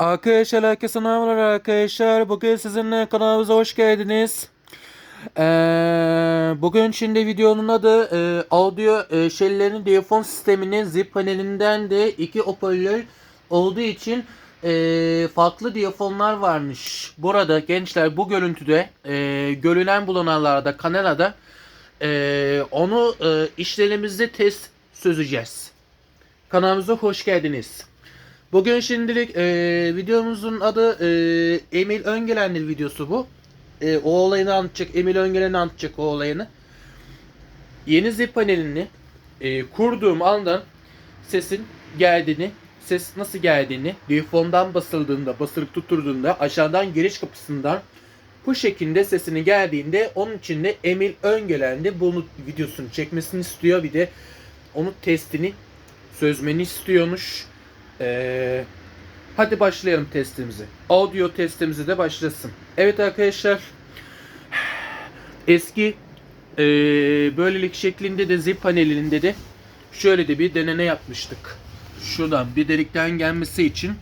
Arkadaşlar herkese merhabalar arkadaşlar. Bugün sizinle kanalımıza hoş geldiniz. Ee, bugün şimdi videonun adı e, audio e, şeylerin diyafon sisteminin zip panelinden de iki hoparlör olduğu için e, farklı diyafonlar varmış. Burada gençler bu görüntüde e, görülen bulunanlarda kanalada e, onu e, işlerimizde test çözeceğiz. Kanalımıza hoş geldiniz. Bugün şimdilik e, videomuzun adı e, Emil Öngelen'in videosu bu. E, o olayını anlatacak, Emil Öngelen anlatacak o olayını. Yeni zip panelini e, kurduğum andan sesin geldiğini, ses nasıl geldiğini, diyafondan basıldığında, basılıp tutturduğunda aşağıdan giriş kapısından bu şekilde sesini geldiğinde onun için de Emil Öngelen de bunu videosunu çekmesini istiyor. Bir de onun testini sözmeni istiyormuş. Ee, hadi başlayalım testimizi. Audio testimizi de başlasın. Evet arkadaşlar. Eski ee, böylelik şeklinde de zip panelinde de şöyle de bir denene yapmıştık. Şuradan bir delikten gelmesi için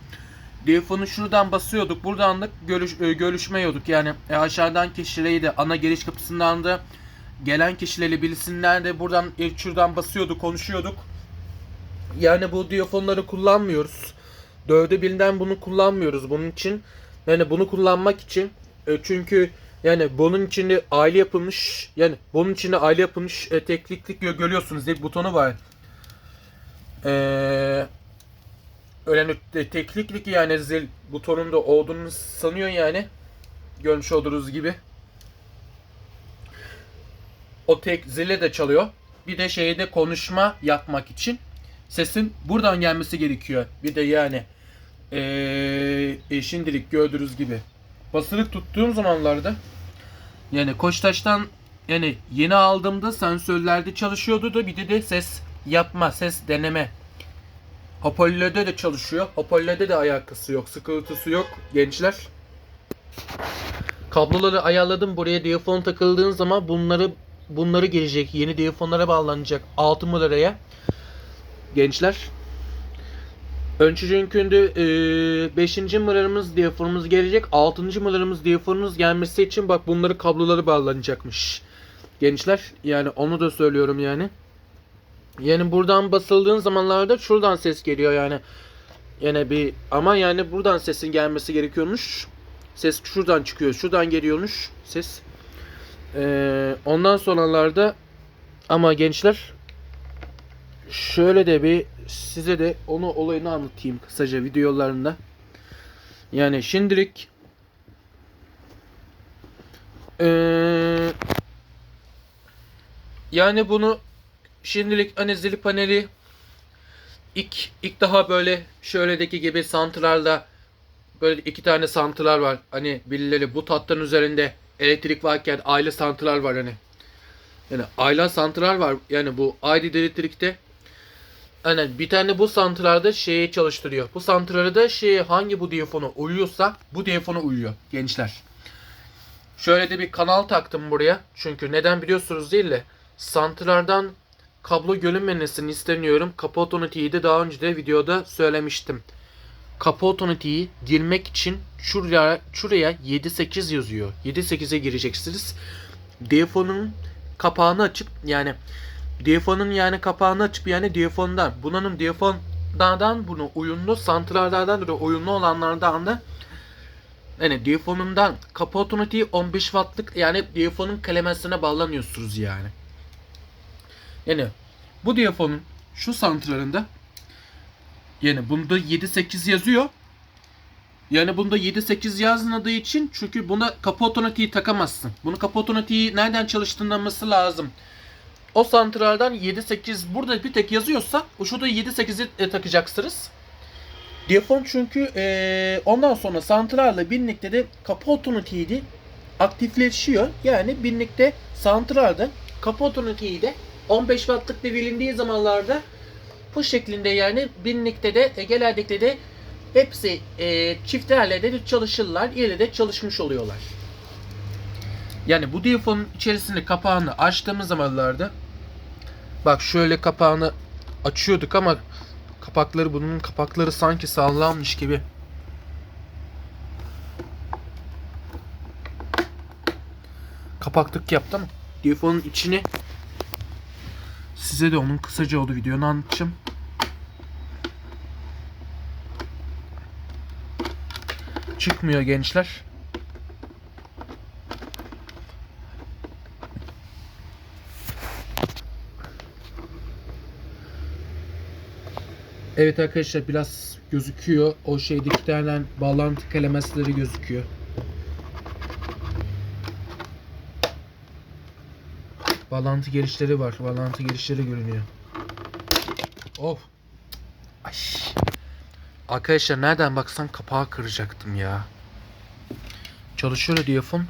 Telefonu şuradan basıyorduk. Buradan da görüş, e, görüşmeyorduk. Yani e, aşağıdan kişileri de ana giriş kapısından da gelen kişileri bilsinler de buradan ilk şuradan basıyorduk, konuşuyorduk. Yani bu diyafonları kullanmıyoruz. Dörde birinden bunu kullanmıyoruz. Bunun için yani bunu kullanmak için e, çünkü yani bunun içinde aile yapılmış yani bunun içinde aile yapılmış e, tekniklik gö- görüyorsunuz. Bir butonu var. Eee öyle te- tekniklik yani zil butonunda olduğunu sanıyor yani. Görmüş olduğunuz gibi. O tek zile de çalıyor. Bir de şeyde konuşma yapmak için sesin buradan gelmesi gerekiyor. Bir de yani ee, e, şimdilik gördüğünüz gibi basılık tuttuğum zamanlarda yani Koçtaş'tan yani yeni aldığımda sensörlerde çalışıyordu da bir de, de ses yapma, ses deneme Hoparlörde de çalışıyor. Hoparlörde de alakası yok. Sıkıntısı yok gençler. Kabloları ayarladım. Buraya diyafon takıldığın zaman bunları bunları gelecek. Yeni diyafonlara bağlanacak. 6 numaraya. Gençler. Önce çünkü 5. numaramız diyafonumuz gelecek. 6. numaramız diyafonumuz gelmesi için bak bunları kabloları bağlanacakmış. Gençler yani onu da söylüyorum yani. Yani buradan basıldığın zamanlarda şuradan ses geliyor yani. Yani bir ama yani buradan sesin gelmesi gerekiyormuş. Ses şuradan çıkıyor. Şuradan geliyormuş ses. Ee, ondan sonralarda ama gençler şöyle de bir size de onu olayını anlatayım kısaca videolarında. Yani şimdilik ee, yani bunu şimdilik anezili paneli ilk ilk daha böyle şöyledeki gibi santralda böyle iki tane santral var. Hani birileri bu tatlının üzerinde elektrik varken aile santral var hani. Yani aile santral var. Yani bu ayrı elektrikte hani bir tane bu santralda şeyi çalıştırıyor. Bu santralda da şey hangi bu diyafona uyuyorsa bu diyafona uyuyor gençler. Şöyle de bir kanal taktım buraya. Çünkü neden biliyorsunuz değil de santraldan kablo görünmemesini istemiyorum. Kapı otomatiği de daha önce de videoda söylemiştim. Kapı otomatiği girmek için şuraya, şuraya 7-8 yazıyor. 7-8'e gireceksiniz. Diyafonun kapağını açıp yani diyafonun yani kapağını açıp yani diyafondan bunun diyafondan bunu uyumlu santrallerden de uyumlu olanlardan da yani diyafonundan kapı otomatiği 15 wattlık yani diyafonun kalemesine bağlanıyorsunuz yani. Yani bu diyafonun şu santralında yani bunda 7-8 yazıyor. Yani bunda 7-8 yazmadığı için çünkü buna kapı otomatiği takamazsın. Bunu kapı otomatiği nereden çalıştırılması lazım. O santraldan 7-8 burada bir tek yazıyorsa şurada 7-8'i e, takacaksınız. Diyafon çünkü e, ondan sonra santralle birlikte de kapı otomatiği de aktifleşiyor. Yani birlikte santralde kapı otomatiği de 15 wattlık bir bilindiği zamanlarda bu şeklinde yani binlikte de Ege'lerdeki de hepsi e, çiftlerle de çalışırlar. ile de çalışmış oluyorlar. Yani bu defonun içerisinde kapağını açtığımız zamanlarda bak şöyle kapağını açıyorduk ama kapakları bunun kapakları sanki sallanmış gibi. Kapaklık yaptım. Defonun içini size de onun kısaca oldu videonu anlatacağım. Çıkmıyor gençler. Evet arkadaşlar biraz gözüküyor. O şeydeki tane bağlantı kelimesleri gözüküyor. Bağlantı girişleri var. Bağlantı girişleri görünüyor. Of. Ay. Arkadaşlar nereden baksan kapağı kıracaktım ya. Çalışıyor diyafon.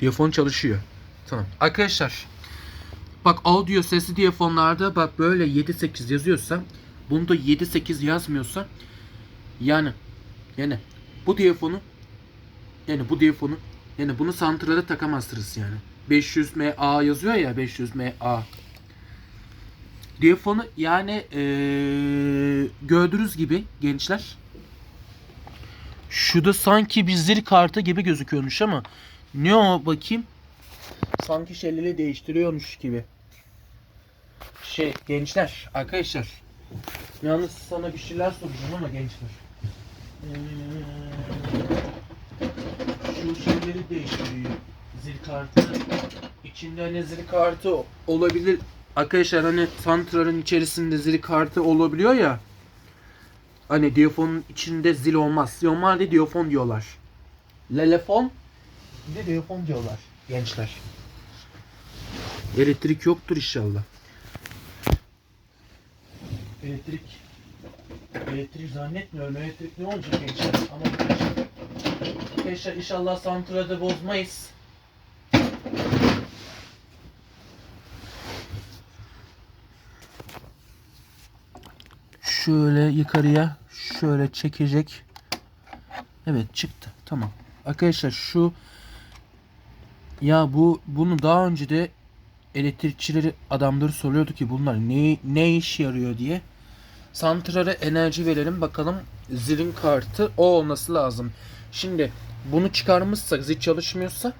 Diyafon çalışıyor. Tamam. Arkadaşlar Bak audio sesli diyafonlarda bak böyle 7-8 yazıyorsa bunda 7-8 yazmıyorsa yani yani bu diyafonu yani bu diyafonu yani bunu santrale takamazsınız yani. 500 MA yazıyor ya 500 MA. Diyafonu yani ee, gördüğünüz gibi gençler şurada sanki bir zil kartı gibi gözüküyormuş ama ne o bakayım sanki şeyleri değiştiriyormuş gibi. Şey gençler arkadaşlar yalnız sana bir şeyler soracağım ama gençler. Ee, şu şeyleri değiştiriyor. Zil kartı. İçinde hani zil kartı olabilir. Arkadaşlar hani santralın içerisinde zil kartı olabiliyor ya. Hani diyafonun içinde zil olmaz. Normalde diyafon diyorlar. Lelefon bir de diyafon diyorlar gençler. Elektrik yoktur inşallah. Elektrik elektrik zannetmiyorum. Elektrik ne olacak gençler? Ama gençler inşallah santrada bozmayız. Şöyle yukarıya şöyle çekecek. Evet çıktı. Tamam. Arkadaşlar şu ya bu bunu daha önce de elektrikçileri adamları soruyordu ki bunlar ne ne iş yarıyor diye. Santrale enerji verelim bakalım zilin kartı o olması lazım. Şimdi bunu çıkarmışsak zil çalışmıyorsa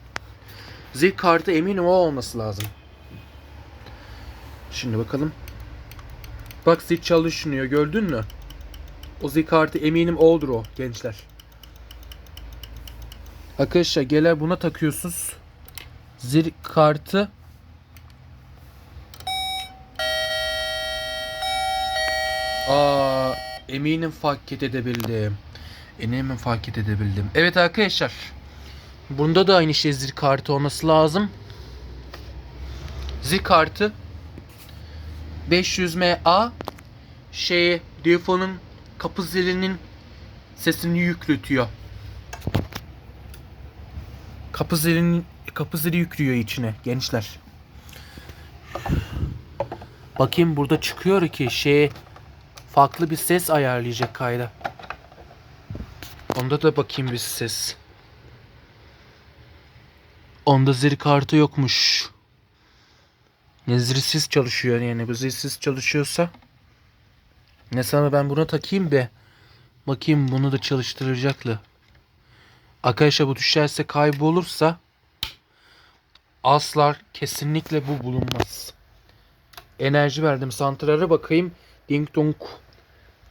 zil kartı eminim o olması lazım. Şimdi bakalım. Bak zil çalışmıyor gördün mü? O zil kartı eminim odur o gençler. Arkadaşlar geler buna takıyorsunuz. Zil kartı Aa, eminim fark edebildim. Eminim fark edebildim. Evet arkadaşlar. Bunda da aynı şey zil kartı olması lazım. Zil kartı 500 MA şeye diyafonun kapı zilinin sesini yükletiyor. Kapı zilinin kapı zili yüklüyor içine gençler. Bakayım burada çıkıyor ki şey farklı bir ses ayarlayacak kayda. Onda da bakayım bir ses. Onda zil kartı yokmuş. Ne zilsiz çalışıyor yani bu zilsiz çalışıyorsa. Ne sana ben buna takayım be. Bakayım bunu da çalıştıracaklı. Arkadaşlar bu düşerse kaybolursa asla kesinlikle bu bulunmaz. Enerji verdim santrale bakayım. Ding dong.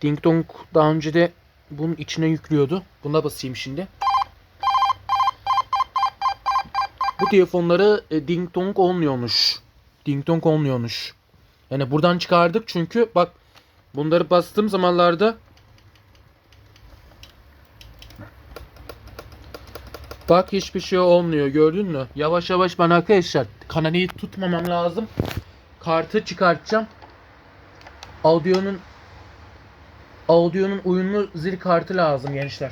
Ding dong daha önce de bunun içine yüklüyordu. Buna basayım şimdi. Bu telefonları e, ding dong olmuyormuş. Ding dong olmuyormuş. Yani buradan çıkardık çünkü bak bunları bastığım zamanlarda Bak hiçbir şey olmuyor gördün mü? Yavaş yavaş ben arkadaşlar kanalı tutmamam lazım. Kartı çıkartacağım. Audio'nun Audio'nun uyumlu zil kartı lazım gençler.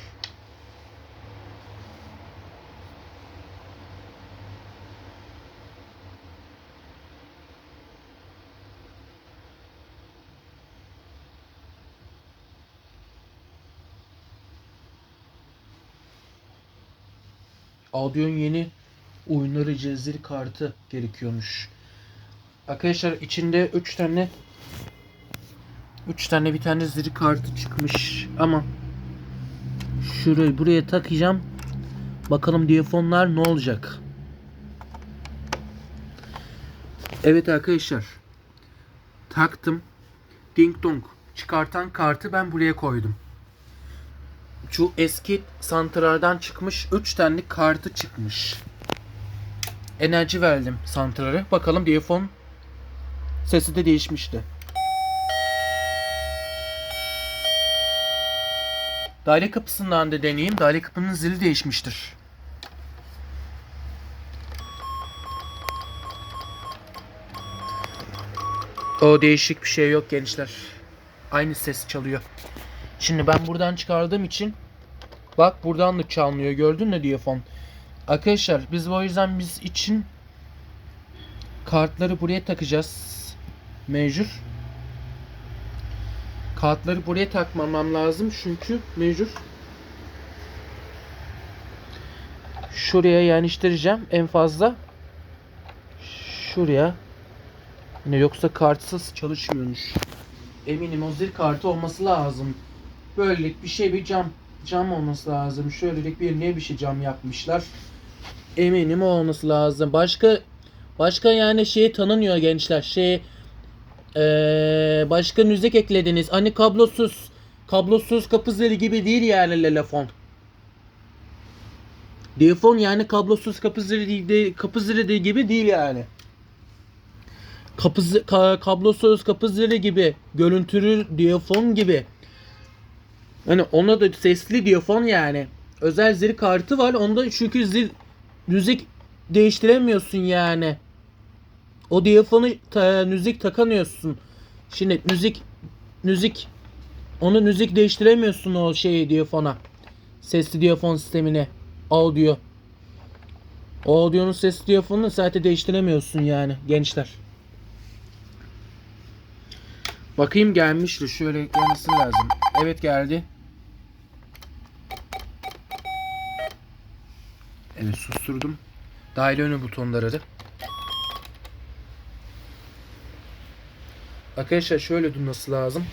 Audio'nun yeni oyunları zil kartı gerekiyormuş. Arkadaşlar içinde 3 tane 3 tane bir tane zil kartı çıkmış ama şurayı buraya takacağım. Bakalım diyafonlar ne olacak? Evet arkadaşlar. Taktım. Ding dong. Çıkartan kartı ben buraya koydum. Şu eski santraldan çıkmış 3 tane kartı çıkmış. Enerji verdim santrale. Bakalım diyafon sesi de değişmişti. Daire kapısından da deneyeyim. Daire kapının zili değişmiştir. O değişik bir şey yok gençler. Aynı ses çalıyor. Şimdi ben buradan çıkardığım için bak buradan da çalmıyor. Gördün mü diyafon? Arkadaşlar biz o yüzden biz için kartları buraya takacağız. Mecbur. Kartları buraya takmamam lazım çünkü mecbur. Şuraya yerleştireceğim en fazla. Şuraya. Ne yoksa kartsız çalışmıyormuş. Eminim o zil kartı olması lazım. Böylelik bir şey bir cam cam olması lazım. Şöylelik bir ne bir şey cam yapmışlar. Eminim o olması lazım. Başka başka yani şey tanınıyor gençler. Şey eee başka müzik eklediniz. Hani kablosuz kablosuz zili gibi değil yani telefon. Telefon yani kablosuz kapı zili gibi değil yani. Kapı zi- ka- kablosuz zili gibi görüntülü diyafon gibi. Hani ona da sesli diyafon yani. Özel zil kartı var. Onda çünkü zil müzik değiştiremiyorsun yani o diyafonu ta, müzik takamıyorsun şimdi müzik müzik onu müzik değiştiremiyorsun o şeyi diyafona sesli diyafon sistemine audio o audionun sesli diyafonunu zaten değiştiremiyorsun yani gençler. Bakayım gelmişti. Şöyle gelmesi lazım. Evet geldi. Evet susturdum. Dahil önü butonları. Arkadaşlar şöyle durması lazım.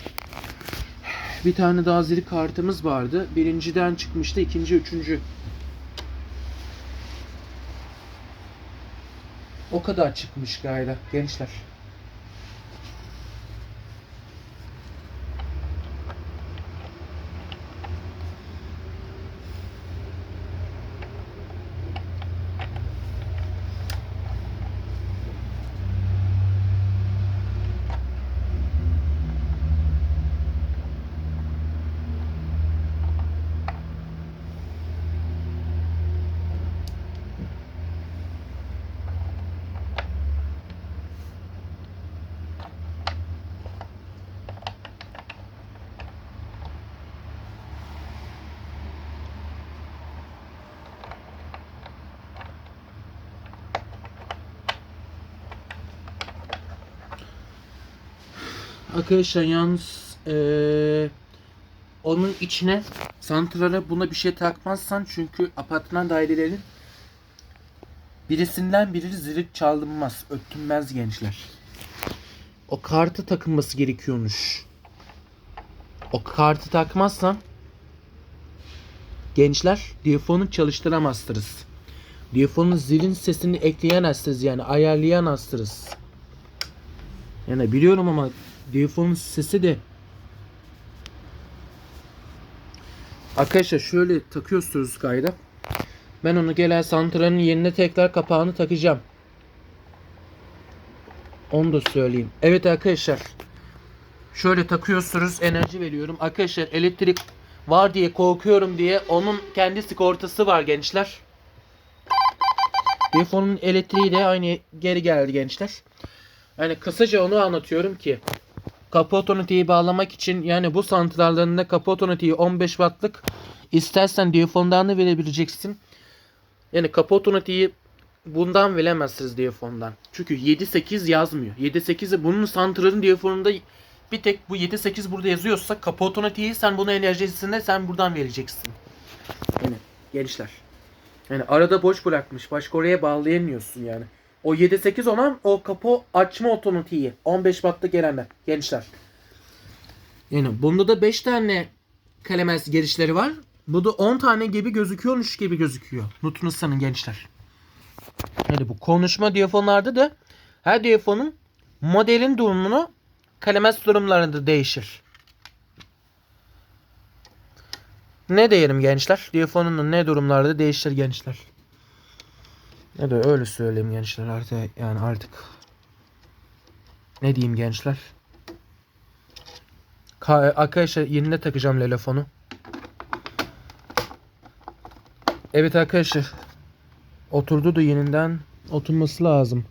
Bir tane daha zili kartımız vardı. Birinciden çıkmıştı. ikinci, üçüncü. O kadar çıkmış gayda gençler. Arkadaşlar yalnız eee, onun içine santrale buna bir şey takmazsan çünkü apartman dairelerinin birisinden biri zili çalınmaz, öttürmez gençler. O kartı takılması gerekiyormuş. O kartı takmazsan gençler diyafonu çalıştıramazsınız. Diyafonun zilin sesini ekleyemezsiniz yani ayarlayamazsınız. Yani biliyorum ama Diyafonun sesi de Arkadaşlar şöyle takıyorsunuz kayda. Ben onu gelen santralın yerine tekrar kapağını takacağım. Onu da söyleyeyim. Evet arkadaşlar. Şöyle takıyorsunuz enerji veriyorum. Arkadaşlar elektrik var diye korkuyorum diye onun kendi sigortası var gençler. Telefonun elektriği de aynı geri geldi gençler. Yani kısaca onu anlatıyorum ki kapı otomatiği bağlamak için yani bu santrallerinde kapı otomatiği 15 wattlık istersen diyafondan da verebileceksin. Yani kapı otomatiği bundan veremezsiniz diyafondan. Çünkü 7-8 yazmıyor. 7-8'i bunun santralın diyafonunda bir tek bu 7-8 burada yazıyorsa kapı otomatiği sen bunu enerjisinde sen buradan vereceksin. Yani gençler. Yani arada boş bırakmış. Başka oraya bağlayamıyorsun yani. O 7-8 olan o kapı açma otomatiği. 15 watt'ta gelenler. Gençler. Yani bunda da 5 tane kalemez girişleri var. Bu da 10 tane gibi gözüküyormuş gibi gözüküyor. Notunuz sanın gençler. Yani bu konuşma diyafonlarda da Her telefonun modelin durumunu kalamet durumlarında değişir. Ne diyelim gençler? Telefonun ne durumlarda değişir gençler? Ne de öyle söyleyeyim gençler artık yani artık. Ne diyeyim gençler? Ka- arkadaşlar yerine takacağım telefonu. Evet arkadaşlar. Oturdu da yeniden oturması lazım.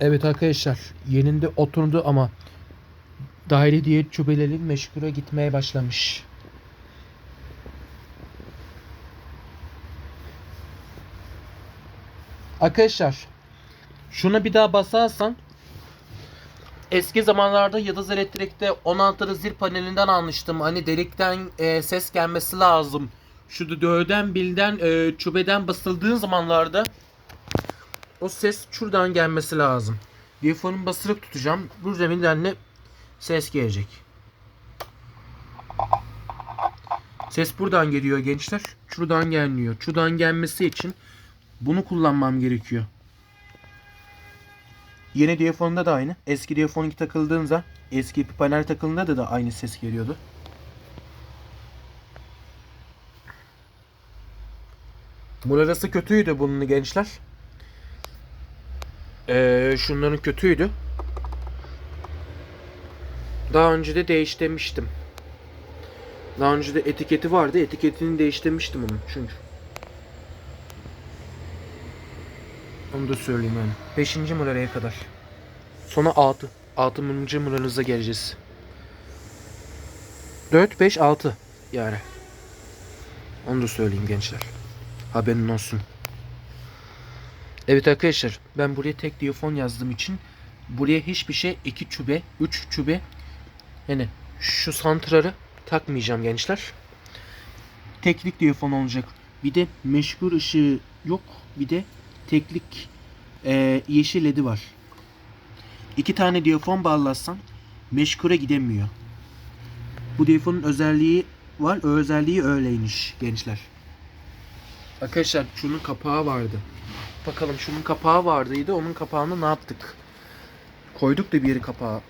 Evet arkadaşlar yeninde oturdu ama daire diye çubelerin meşgura gitmeye başlamış. Arkadaşlar şuna bir daha basarsan eski zamanlarda Yıldız Elektrik'te 16 zil panelinden almıştım. Hani delikten e, ses gelmesi lazım. Şu dörden bilden e, çubeden basıldığın zamanlarda o ses şuradan gelmesi lazım. Diyafonun basırıp tutacağım. Bu nedenle ses gelecek. Ses buradan geliyor gençler. Şuradan gelmiyor. Şuradan gelmesi için bunu kullanmam gerekiyor. Yeni diyafonda da aynı. Eski diyafon takıldığında, eski panel takıldığında da, da aynı ses geliyordu. Mularası kötüydü bunun gençler. Ee, şunların kötüydü. Daha önce de değiştirmiştim. Daha önce de etiketi vardı. Etiketini değiştirmiştim onun çünkü. Onu da söyleyeyim yani. 5. numaraya kadar. Sonra 6. 6. numaranıza geleceğiz. 4, 5, 6 yani. Onu da söyleyeyim gençler. Haberin olsun. Evet arkadaşlar ben buraya tek diyafon yazdığım için buraya hiçbir şey 2 çube, 3 çube yani şu santrarı takmayacağım gençler. Teklik diyafon olacak. Bir de meşgul ışığı yok. Bir de teklik e, yeşil ledi var. İki tane diyafon bağlarsan meşgule gidemiyor. Bu diyafonun özelliği var. O özelliği öyleymiş gençler. Arkadaşlar şunun kapağı vardı. Bakalım şunun kapağı vardıydı. Onun kapağını ne yaptık? Koyduk da bir yeri kapağı.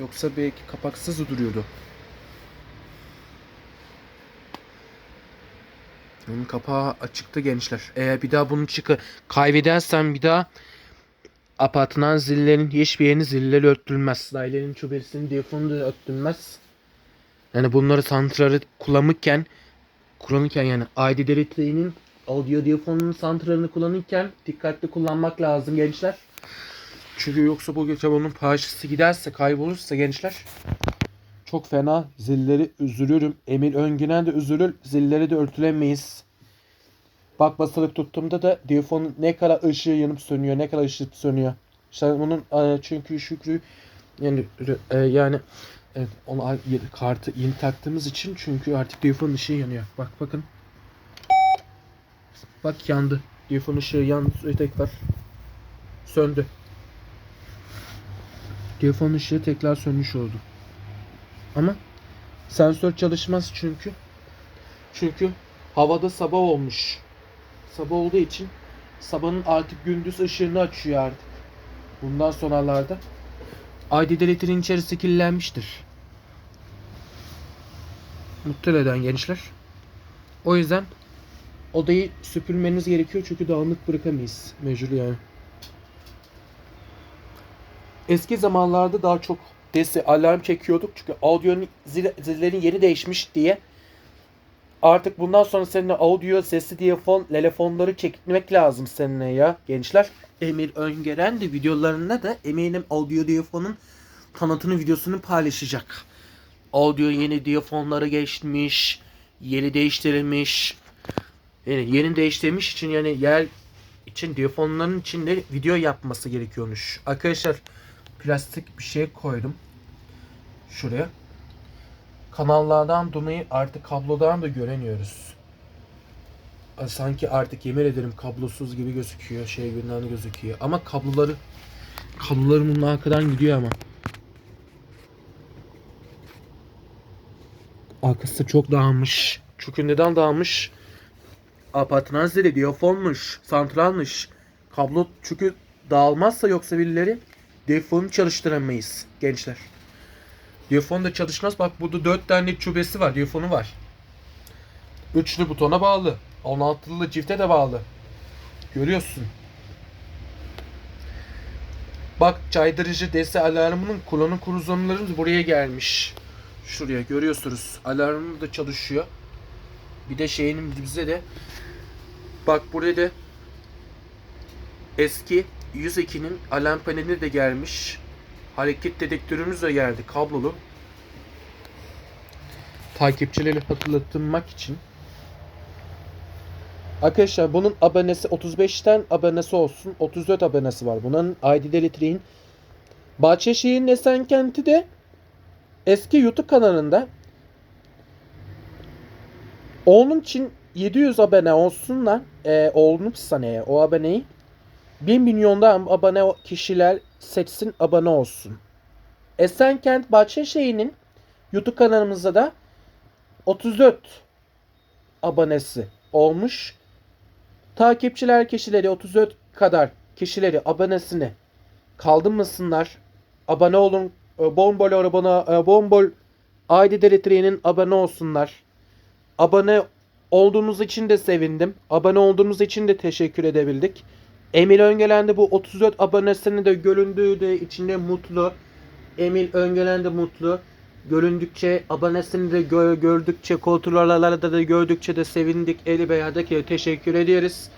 Yoksa belki kapaksız duruyordu. Onun kapağı açıktı gençler. Eğer bir daha bunu çıkı kaybedersem bir daha apartman zillerin hiçbir yerini zilleri örtülmez. Dairenin çuberisinin diyafonu örtülmez. Yani bunları santrarı kullanırken kullanırken yani ID deletiğinin audio diyafonunun santralını kullanırken dikkatli kullanmak lazım gençler. Çünkü yoksa bu bunun parçası giderse kaybolursa gençler çok fena zilleri üzülürüm. Emir Öngünen de üzülür. Zilleri de örtülemeyiz. Bak basılıp tuttuğumda da diyafonun ne kadar ışığı yanıp sönüyor, ne kadar ışık sönüyor. İşte bunun e, çünkü Şükrü yani e, yani evet, onu kartı yeni taktığımız için çünkü artık diyafonun ışığı yanıyor. Bak bakın. Bak yandı. Diyafonun ışığı yandı tekrar. Söndü. Diyafonun ışığı tekrar sönmüş oldu. Ama sensör çalışmaz çünkü. Çünkü havada sabah olmuş. Sabah olduğu için sabahın artık gündüz ışığını açıyor artık. Bundan sonralarda ID deletirin içerisi kirlenmiştir. Muhtemelen gençler. O yüzden odayı süpürmeniz gerekiyor çünkü dağınık bırakamayız. Mecbur yani. Eski zamanlarda daha çok desi alarm çekiyorduk çünkü audio'nun zil- zillerin yeri değişmiş diye artık bundan sonra seninle audio sesli diyafon telefonları çekmek lazım seninle ya gençler. Emir Öngören de videolarında da eminim audio diyafonun tanıtını videosunu paylaşacak. Audio yeni diyafonları geçmiş, yeri değiştirilmiş. Yani yerini değiştirmiş için yani yer için diyafonların içinde video yapması gerekiyormuş. Arkadaşlar plastik bir şey koydum. Şuraya. Kanallardan dolayı artık kablodan da göremiyoruz. Sanki artık yemin ederim kablosuz gibi gözüküyor. Şey günden gözüküyor. Ama kabloları kabloları bunun arkadan gidiyor ama. Arkası çok dağılmış. Çünkü neden dağılmış? Apartman zili, diyafonmuş, santralmış. Kablo çünkü dağılmazsa yoksa birileri diyafonu çalıştıramayız gençler. Diyafon da çalışmaz. Bak burada 4 tane çubesi var. Diyafonu var. Üçlü butona bağlı. 16'lı çifte de bağlı. Görüyorsun. Bak caydırıcı dese alarmının kullanım kuruzonlarımız buraya gelmiş. Şuraya görüyorsunuz. Alarmı da çalışıyor. Bir de şeyinin bize de bak buraya da eski 102'nin alarm paneli de gelmiş. Hareket dedektörümüz de geldi kablolu. Takipçileri hatırlatmak için. Arkadaşlar bunun abonesi 35'ten abonesi olsun. 34 abonesi var. Bunun ID Delitri'nin Bahçeşehir'in Esenkent'i de eski YouTube kanalında onun için 700 abone olsunlar. E, olmuşsa ne o aboneyi 1 milyonda abone kişiler seçsin abone olsun. Esenkent Bahçeşehir'in YouTube kanalımızda da 34 abonesi olmuş. Takipçiler kişileri 34 kadar kişileri abonesini kaldırmasınlar. Abone olun. E, Bombol e, Bombol ID Deletri'nin abone olsunlar. Abone olduğunuz için de sevindim. Abone olduğunuz için de teşekkür edebildik. Emil Öngelen bu 34 abonesini de göründüğü de içinde mutlu. Emil Öngelen mutlu. Göründükçe abonesini de gö- gördükçe kontrollerlerde de gördükçe de sevindik. Eli Beya'daki teşekkür ediyoruz.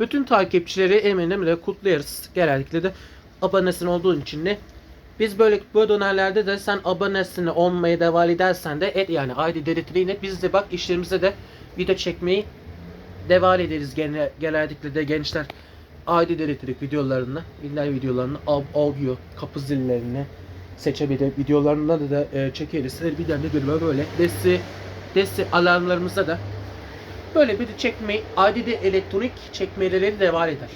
Bütün takipçileri eminim de kutluyoruz. Genellikle de abonesin olduğun için de biz böyle bu dönemlerde de sen abonesini olmaya devam edersen de et yani ID Deletri'yle biz de bak işlerimize de video çekmeyi devam ederiz gene, genellikle de gençler. ID Deletri videolarını, illa videolarını, au- audio, kapı zillerini seçebilir. Videolarında da, da e, çekeriz. Bir tane de böyle desi, desi alarmlarımızda da böyle bir çekme, ID elektronik çekmeleri devam eder.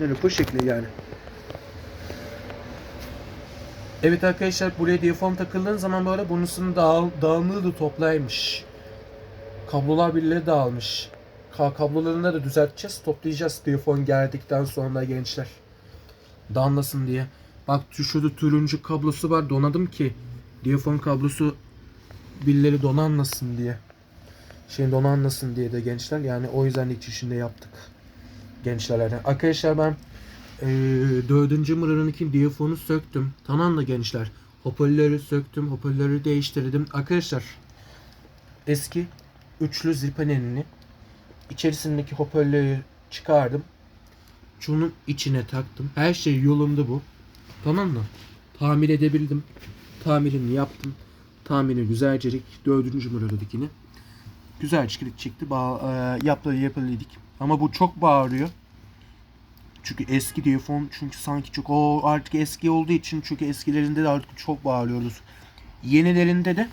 Yani bu şekilde yani. Evet arkadaşlar buraya diyafon takıldığın zaman böyle bunun dağ, dağınığı da toplaymış. Kablolar birileri dağılmış. Ka kablolarını da düzelteceğiz. Toplayacağız diyafon geldikten sonra gençler. Dağılmasın diye. Bak şu- şurada turuncu kablosu var donadım ki. Diyafon kablosu birileri donanmasın diye. Şey donanmasın diye de gençler. Yani o yüzden ilk işinde yaptık. Gençlerden. Arkadaşlar ben ee, dördüncü mırarındaki diyafonu söktüm. Tamam mı gençler? Hoparlörü söktüm. Hoparlörü değiştirdim. Arkadaşlar eski üçlü zil panelini içerisindeki hoparlörü çıkardım. Şunun içine taktım. Her şey yolunda bu. Tamam mı? Tamir edebildim. Tamirini yaptım. Tamiri güzelcelik dördüncü mırarındakini. Güzelcelik çıktı. Ba e, yapılı yapılıydık. Ama bu çok bağırıyor. Çünkü eski diyafon çünkü sanki çok o artık eski olduğu için çünkü eskilerinde de artık çok bağırıyoruz. Yenilerinde de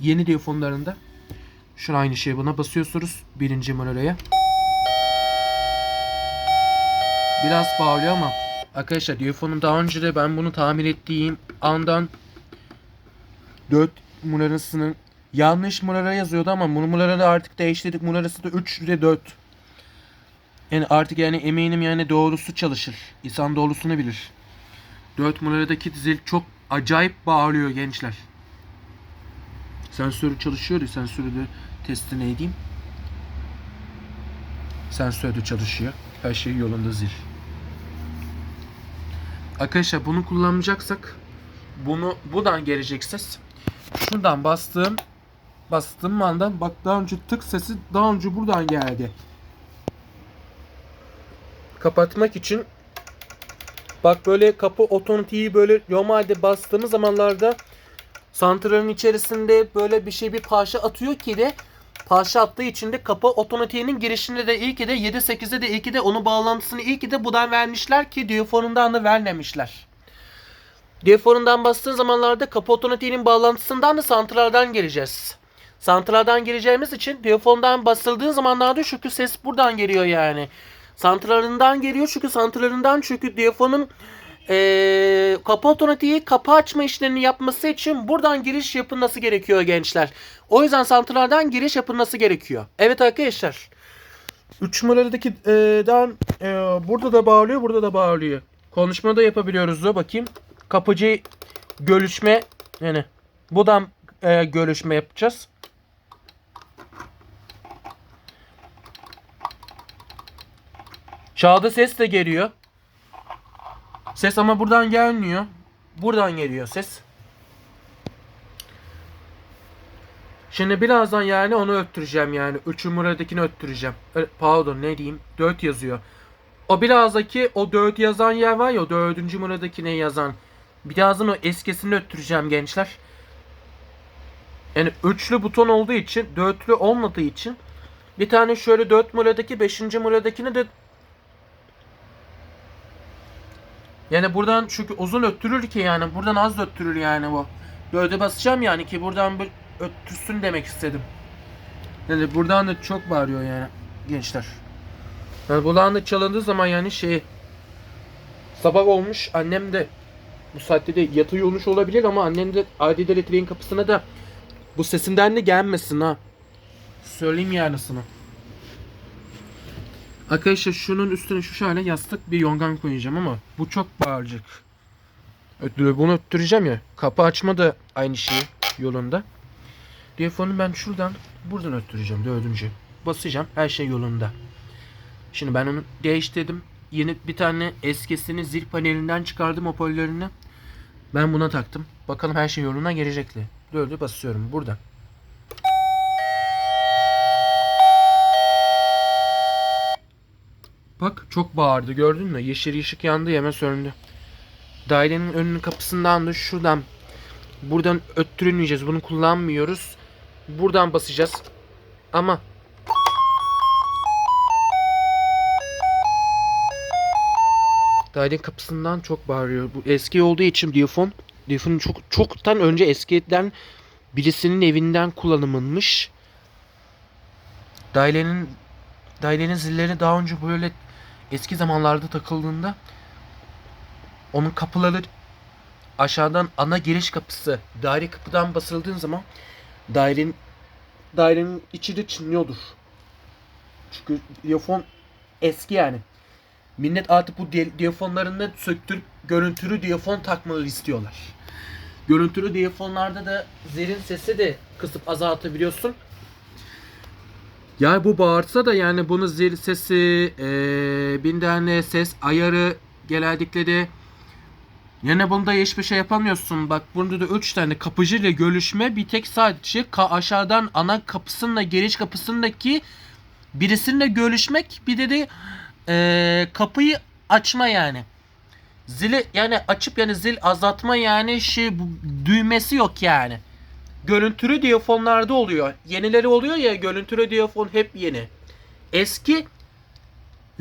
yeni diyafonlarında şu aynı şey buna basıyorsunuz birinci numaraya. Biraz bağırıyor ama arkadaşlar diyafonun daha önce de ben bunu tamir ettiğim andan 4 numarasının yanlış numara yazıyordu ama bu numaraları artık değiştirdik. Numarası da 3 ile 4. Yani artık yani eminim yani doğrusu çalışır. İnsan doğrusunu bilir. 4 numaradaki zil çok acayip bağırıyor gençler. Sensörü çalışıyor ya sensörü de testini edeyim. Sensör de çalışıyor. Her şey yolunda zil. Arkadaşlar bunu kullanacaksak bunu buradan gelecek ses. Şuradan bastığım bastığım anda bak daha önce tık sesi daha önce buradan geldi kapatmak için bak böyle kapı otomatiği böyle normalde bastığımız zamanlarda santralın içerisinde böyle bir şey bir parça atıyor ki de parça attığı için de kapı otomatiğinin girişinde de iyi ki de 7-8'de de iyi ki de onun bağlantısını iyi ki de buradan vermişler ki diyafonundan da vermemişler. Diyafonundan bastığın zamanlarda kapı otomatiğinin bağlantısından da santraldan gireceğiz. Santraldan gireceğimiz için diyafondan basıldığı zamanlarda çünkü ses buradan geliyor yani. Santralından geliyor çünkü santralından çünkü diyafonun Ee, kapı otomatiği kapı açma işlerini yapması için buradan giriş yapılması gerekiyor gençler. O yüzden santralden giriş yapılması gerekiyor. Evet arkadaşlar. 3 numaradaki e, dan e, burada da bağlıyor, burada da bağlıyor. Konuşma da yapabiliyoruz da bakayım. Kapıcı görüşme yani buradan e, görüşme yapacağız. Çağda ses de geliyor. Ses ama buradan gelmiyor. Buradan geliyor ses. Şimdi birazdan yani onu öttüreceğim yani. 3 numaradakini öttüreceğim. Pardon ne diyeyim? 4 yazıyor. O birazdaki o 4 yazan yer var ya o 4. numaradakine yazan. Birazdan o eskisini öttüreceğim gençler. Yani üçlü buton olduğu için, dörtlü olmadığı için bir tane şöyle 4 numaradaki 5. numaradakini de Yani buradan çünkü uzun öttürür ki yani buradan az öttürür yani bu. Dörde basacağım yani ki buradan bir öttürsün demek istedim. Yani buradan da çok bağırıyor yani gençler. Yani buradan da çalındığı zaman yani şey sabah olmuş annem de bu saatte de yatıyor olmuş olabilir ama annem de adil elektriğin kapısına da bu sesinden de gelmesin ha. Söyleyeyim yani sana. Arkadaşlar şunun üstüne şu şöyle yastık bir yongan koyacağım ama bu çok bağıracak. Bunu öttüreceğim ya. Kapı açma da aynı şey yolunda. Telefonu ben şuradan buradan öttüreceğim dördüncü. Basacağım her şey yolunda. Şimdi ben onu değiştirdim. Yeni bir tane eskisini zil panelinden çıkardım hoparlörünü. Ben buna taktım. Bakalım her şey yoluna gelecek mi? Dördü basıyorum buradan. Bak çok bağırdı gördün mü? Yeşil ışık yandı hemen söndü. Dairenin önünün kapısından da şuradan buradan öttürülmeyeceğiz. Bunu kullanmıyoruz. Buradan basacağız. Ama Dairenin kapısından çok bağırıyor. Bu eski olduğu için diyafon. Diyafonun çok çoktan önce eskiden birisinin evinden kullanılmış. Dairenin dairenin zilleri daha önce böyle eski zamanlarda takıldığında onun kapıları aşağıdan ana giriş kapısı daire kapıdan basıldığın zaman dairenin dairenin içi de çınlıyordur. Çünkü diyafon eski yani. Millet artık bu di- diyafonlarını söktürüp görüntülü diyafon takmaları istiyorlar. Görüntülü diyafonlarda da zilin sesi de kısıp azaltabiliyorsun. Yani bu bağırsa da yani bunu zil sesi, eee bin tane ses ayarı genellikle de Yine bunda hiçbir şey yapamıyorsun. Bak burada da 3 tane kapıcı ile görüşme bir tek sadece ka- aşağıdan ana kapısınla giriş kapısındaki birisinle görüşmek bir de de eee, kapıyı açma yani. Zili yani açıp yani zil azaltma yani şey bu, düğmesi yok yani. Görüntülü diyafonlarda oluyor. Yenileri oluyor ya görüntülü diyafon hep yeni. Eski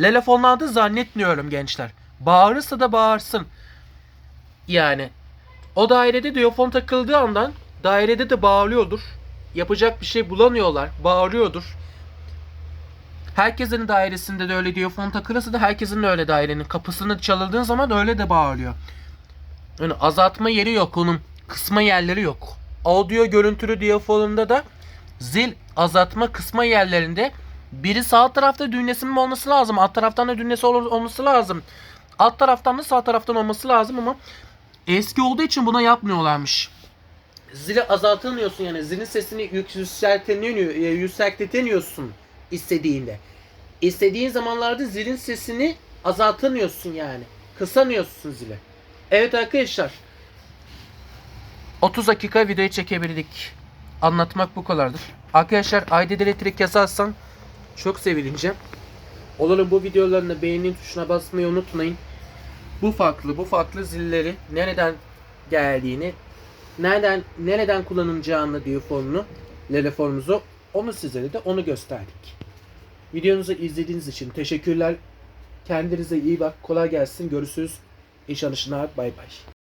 telefonlarda zannetmiyorum gençler. Bağırırsa da bağırsın. Yani o dairede diyafon takıldığı andan dairede de bağırıyordur. Yapacak bir şey bulamıyorlar. Bağırıyordur. Herkesin dairesinde de öyle diyafon takılırsa da herkesin de öyle dairenin kapısını çalındığın zaman öyle de bağırıyor. Yani azaltma yeri yok onun. Kısma yerleri yok. Audio görüntülü diyafonunda da zil azaltma kısma yerlerinde biri sağ tarafta düğmesinin olması lazım. Alt taraftan da düğmesi ol- olması lazım. Alt taraftan da sağ taraftan olması lazım ama eski olduğu için buna yapmıyorlarmış. Zili azaltamıyorsun yani zilin sesini yük- yükseltemiyor- e, yükseltemiyorsun istediğinde. İstediğin zamanlarda zilin sesini azaltamıyorsun yani. Kısamıyorsun zili. Evet arkadaşlar. 30 dakika videoyu çekebildik. Anlatmak bu kadardır. Arkadaşlar ID elektrik yazarsan çok sevineceğim. Olanın bu videolarını beğeni tuşuna basmayı unutmayın. Bu farklı bu farklı zilleri nereden geldiğini, nereden nereden kullanılacağını diyafonunu, telefonumuzu onu sizlere de onu gösterdik. Videomuzu izlediğiniz için teşekkürler. Kendinize iyi bak. Kolay gelsin. Görüşürüz. İyi çalışmalar. Bay bay.